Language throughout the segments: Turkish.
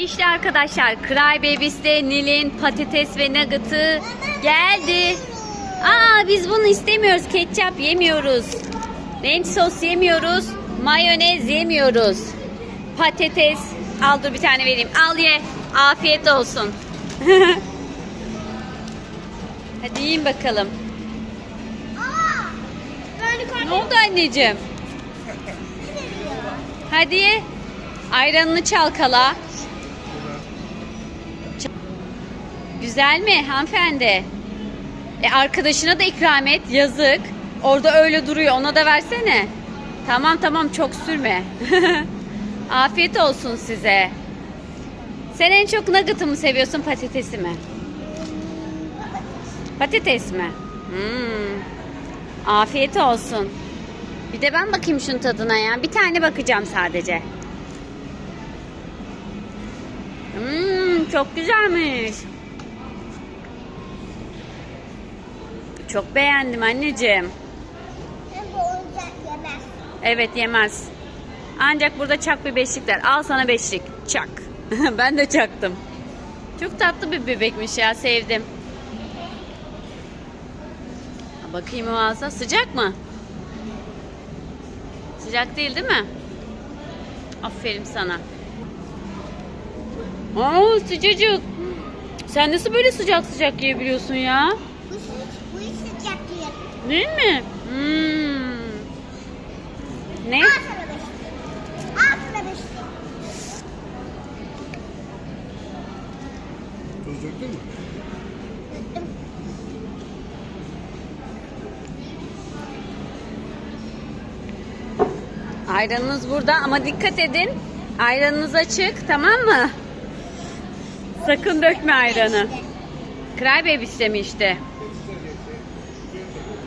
İşte arkadaşlar Cry Babies'te Nil'in patates ve nugget'ı geldi. Aa biz bunu istemiyoruz. Ketçap yemiyoruz. Ranch sos yemiyoruz. Mayonez yemiyoruz. Patates. Al dur bir tane vereyim. Al ye. Afiyet olsun. Hadi yiyin bakalım. Ne oldu anneciğim? Hadi ye. Ayranını çalkala. Güzel mi hanımefendi? E arkadaşına da ikram et. Yazık. Orada öyle duruyor. Ona da versene. Tamam tamam çok sürme. Afiyet olsun size. Sen en çok nugget'ı mı seviyorsun patatesi mi? Patates mi? Hmm. Afiyet olsun. Bir de ben bakayım şunun tadına ya. Bir tane bakacağım sadece. Hmm, çok güzelmiş. Çok beğendim anneciğim. Yemez. Evet yemez. Ancak burada çak bir beşlikler. Al sana beşlik. Çak. ben de çaktım. Çok tatlı bir bebekmiş ya. Sevdim. Bakayım o ağza. Sıcak mı? Sıcak değil değil mi? Aferin sana. Aa sıcacık. Sen nasıl böyle sıcak sıcak yiyebiliyorsun ya? Değil. Mi? Hmm. Ne? Al sana beşlik. Al sana beşlik. Tuz döktün mü? Döktüm. Ayranınız burada ama dikkat edin. Ayranınız açık tamam mı? Sakın dökme ayranı. Cry Baby istemişti.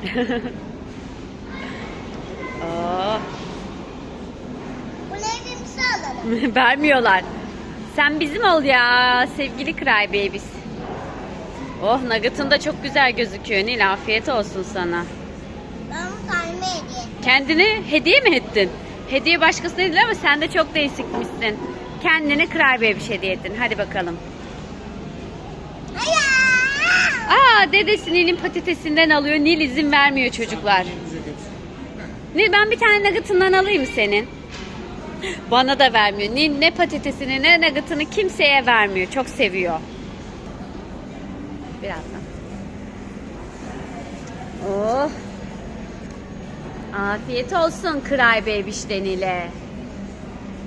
Bunu evimize alalım. vermiyorlar. Sen bizim ol ya sevgili Cry Babies. Oh nugget'ın da çok güzel gözüküyor Nil. Afiyet olsun sana. Ben kalme edeyim. Kendini hediye mi ettin? Hediye başkasına değil ama sen de çok değişikmişsin. Kendini Cry Baby hediye ettin. Hadi bakalım. Aa dedesi Nil'in patatesinden alıyor. Nil izin vermiyor çocuklar. Nil ben bir tane nugget'ından alayım senin. Bana da vermiyor. Nil ne patatesini ne nugget'ını kimseye vermiyor. Çok seviyor. Birazdan. Oh. Afiyet olsun Cry Baby Nil'e.